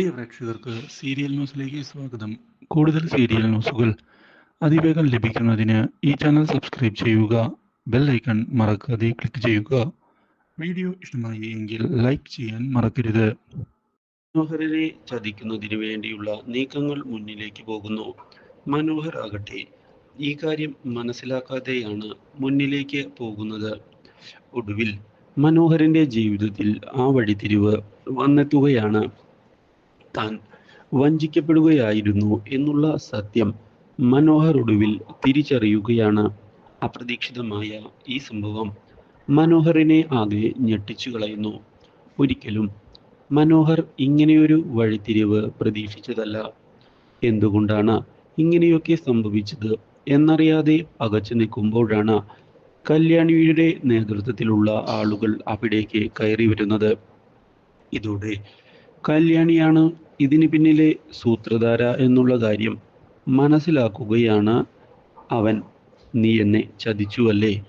പ്രിയ പ്രേക്ഷകർക്ക് സീരിയൽ ന്യൂസിലേക്ക് സ്വാഗതം. കൂടുതൽ സീരിയൽ ന്യൂസുകൾ അതിവേഗം ലഭിക്കുന്നതിന് ഈ ചാനൽ സബ്സ്ക്രൈബ് ചെയ്യുക ബെൽ ഐക്കൺ മറക്കാതെ ക്ലിക്ക് ചെയ്യുക. വീഡിയോ ഇഷ്ടമായി എങ്കിൽ ലൈക്ക് ചെയ്യാൻ മറക്കരുത്. മനോഹരനെ ചതിക്കുന്നതിന് വേണ്ടിയുള്ള നീക്കങ്ങൾ മുന്നിലേക്ക് പോകുന്നു. മനോഹർ ആകട്ടെ ഈ കാര്യം മനസ്സിലാക്കാതെയാണ് മുന്നിലേക്ക് പോകുന്നത്. ഒടുവിൽ മനോഹരന്റെ ജീവിതത്തിൽ ആ വഴിത്തിരിവ് വന്നെത്തുകയാണ്. താൻ വഞ്ചിക്കപ്പെടുകയായിരുന്നു എന്നുള്ള സത്യം മനോഹർ ഒടുവിൽ തിരിച്ചറിയുകയാണ്. അപ്രതീക്ഷിതമായ ഈ സംഭവം മനോഹറിനെ ആകെ ഞെട്ടിച്ചു കളയുന്നു. ഒരിക്കലും മനോഹർ ഇങ്ങനെയൊരു വഴിത്തിരിവ് പ്രതീക്ഷിച്ചതല്ല. എന്തുകൊണ്ടാണ് ഇങ്ങനെയൊക്കെ സംഭവിച്ചത് എന്നറിയാതെ പകച്ചു നിൽക്കുമ്പോഴാണ് കല്യാണിയുടെ നേതൃത്വത്തിലുള്ള ആളുകൾ അവിടേക്ക് കയറി വരുന്നത്. ഇതോടെ കല്യാണിയാണ് ഇതിന് പിന്നിലെ സൂത്രധാര എന്നുള്ള കാര്യം മനസ്സിലാക്കുകയാണ് അവൻ. നീ എന്നെ ചതിച്ചുവല്ലേ?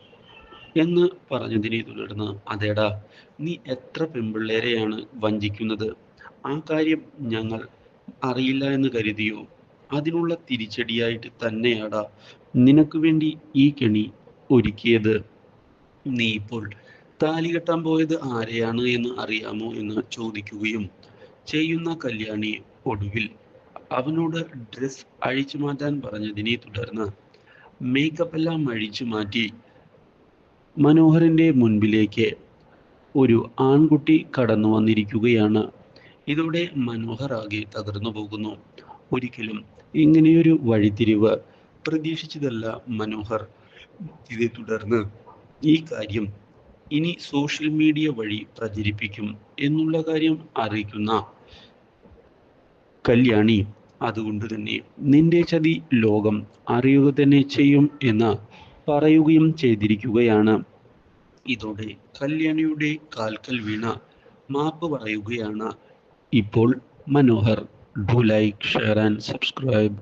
എന്ന് പറഞ്ഞതിനെ തുടർന്ന് അതേടാ നീ എത്ര പെൺപിള്ളേരെയാണ് വഞ്ചിക്കുന്നത്? ആ കാര്യം ഞങ്ങൾ അറിയില്ല എന്ന് കരുതിയോ? അതിനുള്ള തിരിച്ചടിയായിട്ട് തന്നെയാടാ നിനക്ക് വേണ്ടി ഈ കെണി ഒരുക്കിയത്. നീ ഇപ്പോൾ താലി കെട്ടാൻ പോയത് ആരെയാണ് എന്ന് അറിയാമോ? എന്ന് ചോദിക്കുകയും ചെയ്യുന്ന കല്യാണി ഒടുവിൽ അവനോട് ഡ്രസ് അഴിച്ചു മാറ്റാൻ പറഞ്ഞതിനെ തുടർന്ന് മേക്കപ്പ് എല്ലാം അഴിച്ചു മാറ്റി മനോഹരന്റെ മുൻപിലേക്ക് ഒരു ആൺകുട്ടി കടന്നു വന്നിരിക്കുകയാണ്. ഇതോടെ മനോഹർ ആകെ തകർന്നു പോകുന്നു. ഒരിക്കലും ഇങ്ങനെയൊരു വഴിത്തിരിവ് പ്രതീക്ഷിച്ചതല്ല മനോഹർ. ഇതേ തുടർന്ന് ഈ കാര്യം ഇനി സോഷ്യൽ മീഡിയ വഴി പ്രചരിപ്പിക്കും എന്നുള്ള കാര്യം അറിയിക്കുന്ന കല്യാണി അതുകൊണ്ട് തന്നെ നിന്റെ ചതി ലോകം അറിയുക തന്നെ ചെയ്യും എന്ന് പറയുകയും ചെയ്തിരിക്കുകയാണ്. ഇതോടെ കല്യാണിയുടെ കാൽക്കൽ വീണ മാപ്പ് പറയുകയാണ് ഇപ്പോൾ Manohar. Do like share and subscribe